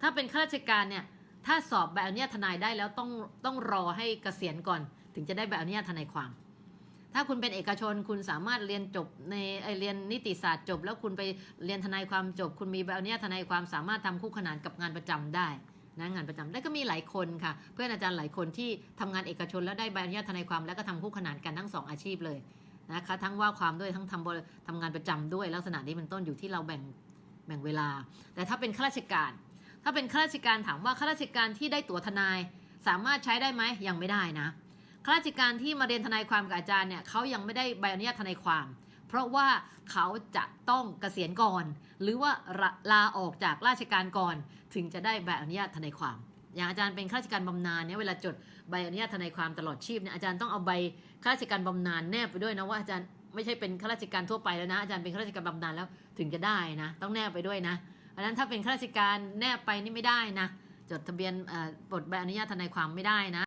ถ้าเป็นข้าราชการเนี่ยถ้าสอบใบอนุญาตทนายได้แล้วต้องต้องรอให้เกษียณก่อน ถึงจะได้ใบอนุญาตทนายความ ถ้าคุณเป็นเอกชนคุณสามารถเรียนจบในเรียนนิติศาสตร์จบ แล้วคุณไปเรียนทนายความจบ คุณมีใบอนุญาตทนายความสามารถทำคู่ขนานกับงานประจำได้นะงานประจำได้ก็มีหลายคนค่ะ เพื่อนอาจารย์หลายคนที่ทำงานเอกชนแล้วได้ใบอนุญาตทนายความแล้วก็ทำคู่ขนานกันทั้งสองอาชีพเลยนะคะทั้งว่าความด้วยทั้งทำทำงานประจำด้วยลักษณะนี้เป็นต้นอยู่ที่เราแบ่งแบ่งเวลา แต่ถ้าเป็นข้าราชการ ถ้าเป็นข้าราชการถามว่าข้าราชการที่ได้ตั๋วทนาย สามารถใช้ได้ไหมยังไม่ได้นะข้าราชการที่มาเรียนทนายความกับอาจารย์เนี่ยเขายังไม่ได้ใบอนุญาตทนายความ เพราะว่าเขาจะต้องเกษียณก่อน หรือว่าลาออกจากราชการก่อน ถึงจะได้ใบอนุญาตทนายความ อย่างอาจารย์เป็นข้าราชการบำนาญเนี่ยเวลาจดใบอนุญาตทนายความตลอดชีพเนี่ยอาจารย์ต้องเอาใบข้าราชการบำนาญแนบไปด้วยนะว่าอาจารย์ไม่ใช่เป็นข้าราชการทั่วไปแล้วนะอาจารย์เป็นข้าราชการบำนาญแล้วถึงจะได้นะ ต้องแนบไปด้วยนะ เพราะนั้นถ้าเป็นข้าราชการแนบไปนี่ไม่ได้นะ จดทะเบียนเอ่อปลดใบอนุญาตทนายความไม่ได้นะ